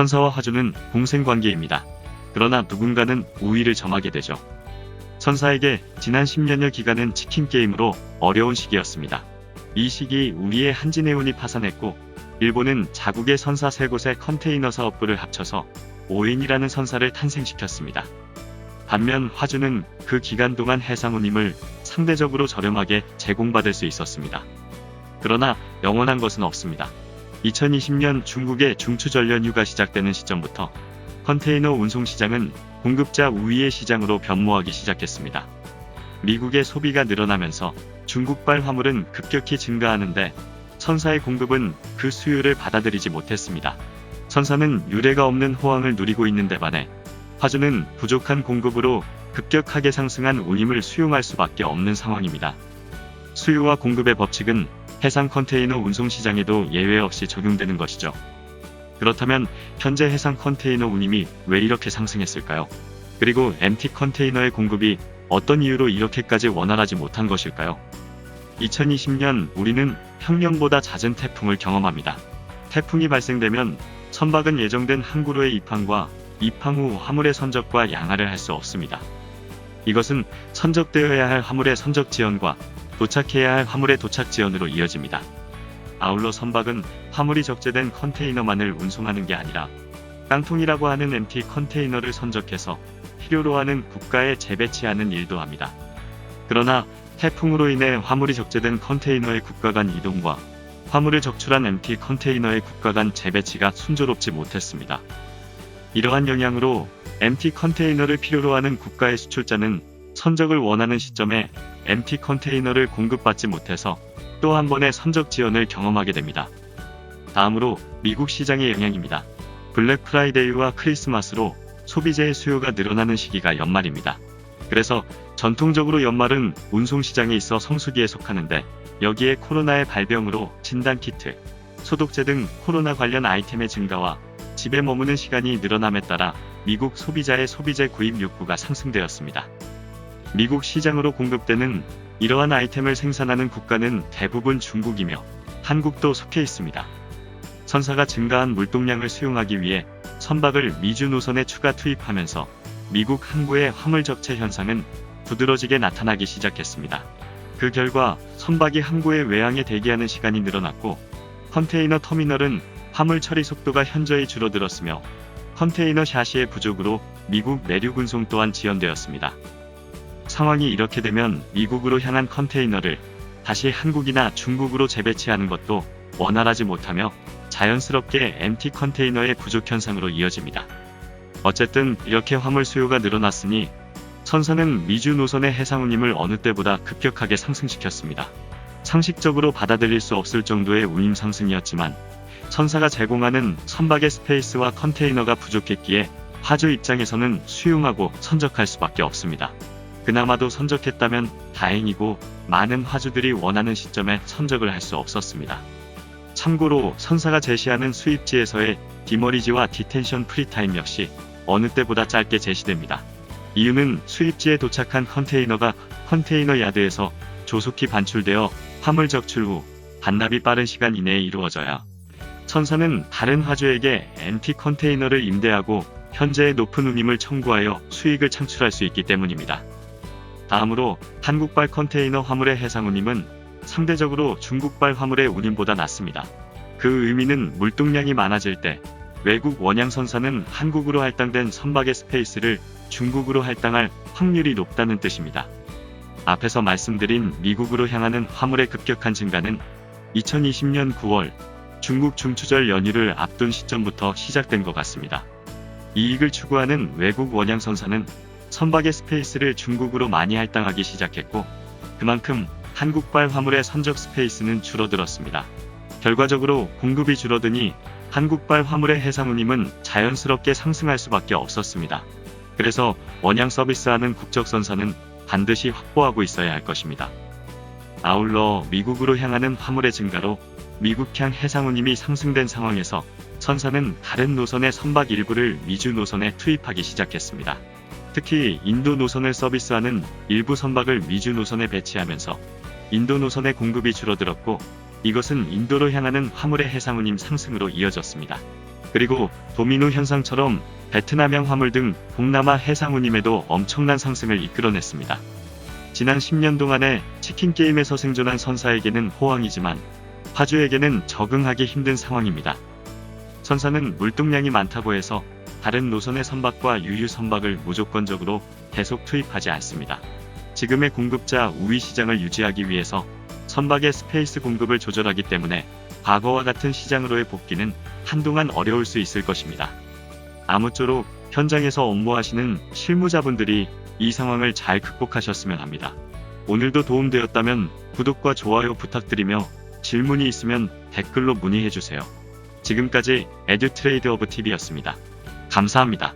선사와 화주는 공생 관계입니다. 그러나 누군가는 우위를 점하게 되죠. 선사에게 지난 10년여 기간은 치킨 게임으로 어려운 시기였습니다. 이 시기 우리의 한진해운이 파산했고 일본은 자국의 선사 세 곳의 컨테이너 사업부를 합쳐서 오인이라는 선사를 탄생시켰습니다. 반면 화주는 그 기간 동안 해상운임을 상대적으로 저렴하게 제공받을 수 있었습니다. 그러나 영원한 것은 없습니다. 2020년 중국의 중추전련휴가 시작되는 시점부터 컨테이너 운송 시장은 공급자 우위의 시장으로 변모하기 시작했습니다. 미국의 소비가 늘어나면서 중국발 화물은 급격히 증가하는데 선사의 공급은 그 수요를 받아들이지 못했습니다. 선사는 유례가 없는 호황을 누리고 있는 데 반해 화주는 부족한 공급으로 급격하게 상승한 운임을 수용할 수밖에 없는 상황입니다. 수요와 공급의 법칙은 해상 컨테이너 운송 시장에도 예외 없이 적용되는 것이죠. 그렇다면 현재 해상 컨테이너 운임이 왜 이렇게 상승했을까요? 그리고 MT 컨테이너의 공급이 어떤 이유로 이렇게까지 원활하지 못한 것일까요? 2020년 우리는 평년보다 잦은 태풍을 경험합니다. 태풍이 발생되면 선박은 예정된 항구로의 입항과 입항 후 화물의 선적과 양하를 할 수 없습니다. 이것은 선적되어야 할 화물의 선적 지연과 도착해야 할 화물의 도착 지연으로 이어집니다. 아울러 선박은 화물이 적재된 컨테이너만을 운송하는 게 아니라 깡통이라고 하는 MT 컨테이너를 선적해서 필요로 하는 국가에 재배치하는 일도 합니다. 그러나 태풍으로 인해 화물이 적재된 컨테이너의 국가 간 이동과 화물을 적출한 MT 컨테이너의 국가 간 재배치가 순조롭지 못했습니다. 이러한 영향으로 MT 컨테이너를 필요로 하는 국가의 수출자는 선적을 원하는 시점에 MT 컨테이너를 공급받지 못해서 또 한 번의 선적 지연을 경험하게 됩니다. 다음으로 미국 시장의 영향입니다. 블랙 프라이데이와 크리스마스로 소비재의 수요가 늘어나는 시기가 연말입니다. 그래서 전통적으로 연말은 운송 시장에 있어 성수기에 속하는데 여기에 코로나의 발병으로 진단키트, 소독제 등 코로나 관련 아이템의 증가와 집에 머무는 시간이 늘어남에 따라 미국 소비자의 소비재 구입 욕구가 상승되었습니다. 미국 시장으로 공급되는 이러한 아이템을 생산하는 국가는 대부분 중국이며 한국도 속해 있습니다. 선사가 증가한 물동량을 수용하기 위해 선박을 미주 노선에 추가 투입하면서 미국 항구의 화물 적체 현상은 두드러지게 나타나기 시작했습니다. 그 결과 선박이 항구의 외항에 대기하는 시간이 늘어났고 컨테이너 터미널은 화물 처리 속도가 현저히 줄어들었으며 컨테이너 샤시의 부족으로 미국 내륙 운송 또한 지연되었습니다. 상황이 이렇게 되면 미국으로 향한 컨테이너를 다시 한국이나 중국으로 재배치하는 것도 원활하지 못하며 자연스럽게 MT 컨테이너의 부족 현상으로 이어집니다. 어쨌든 이렇게 화물 수요가 늘어났으니 선사는 미주 노선의 해상운임을 어느 때보다 급격하게 상승시켰습니다. 상식적으로 받아들일 수 없을 정도의 운임 상승이었지만 선사가 제공하는 선박의 스페이스와 컨테이너가 부족했기에 화주 입장에서는 수용하고 선적할 수밖에 없습니다. 그나마도 선적했다면 다행이고 많은 화주들이 원하는 시점에 선적을 할 수 없었습니다. 참고로 선사가 제시하는 수입지에서의 디머리지와 디텐션 프리타임 역시 어느 때보다 짧게 제시됩니다. 이유는 수입지에 도착한 컨테이너가 컨테이너 야드에서 조속히 반출되어 화물 적출 후 반납이 빠른 시간 이내에 이루어져야 선사는 다른 화주에게 MT 컨테이너를 임대하고 현재의 높은 운임을 청구하여 수익을 창출할 수 있기 때문입니다. 다음으로 한국발 컨테이너 화물의 해상 운임은 상대적으로 중국발 화물의 운임보다 낮습니다. 그 의미는 물동량이 많아질 때 외국 원양 선사는 한국으로 할당된 선박의 스페이스를 중국으로 할당할 확률이 높다는 뜻입니다. 앞에서 말씀드린 미국으로 향하는 화물의 급격한 증가는 2020년 9월 중국 중추절 연휴를 앞둔 시점부터 시작된 것 같습니다. 이익을 추구하는 외국 원양 선사는 선박의 스페이스를 중국으로 많이 할당하기 시작했고 그만큼 한국발 화물의 선적 스페이스는 줄어들었습니다. 결과적으로 공급이 줄어드니 한국발 화물의 해상운임은 자연스럽게 상승할 수밖에 없었습니다. 그래서 원양 서비스하는 국적선사는 반드시 확보하고 있어야 할 것입니다. 아울러 미국으로 향하는 화물의 증가로 미국향 해상운임이 상승된 상황에서 선사는 다른 노선의 선박 일부를 미주 노선에 투입하기 시작했습니다. 특히 인도 노선을 서비스하는 일부 선박을 미주 노선에 배치하면서 인도 노선의 공급이 줄어들었고 이것은 인도로 향하는 화물의 해상운임 상승으로 이어졌습니다. 그리고 도미노 현상처럼 베트남형 화물 등 동남아 해상 운임에도 엄청난 상승을 이끌어냈습니다. 지난 10년 동안의 치킨 게임에서 생존한 선사에게는 호황이지만 파주에게는 적응하기 힘든 상황입니다. 선사는 물동량이 많다고 해서 다른 노선의 선박과 유유 선박을 무조건적으로 계속 투입하지 않습니다. 지금의 공급자 우위 시장을 유지하기 위해서 선박의 스페이스 공급을 조절하기 때문에 과거와 같은 시장으로의 복귀는 한동안 어려울 수 있을 것입니다. 아무쪼록 현장에서 업무하시는 실무자분들이 이 상황을 잘 극복하셨으면 합니다. 오늘도 도움되었다면 구독과 좋아요 부탁드리며 질문이 있으면 댓글로 문의해주세요. 지금까지 에듀트레이드 오브 TV였습니다. 감사합니다.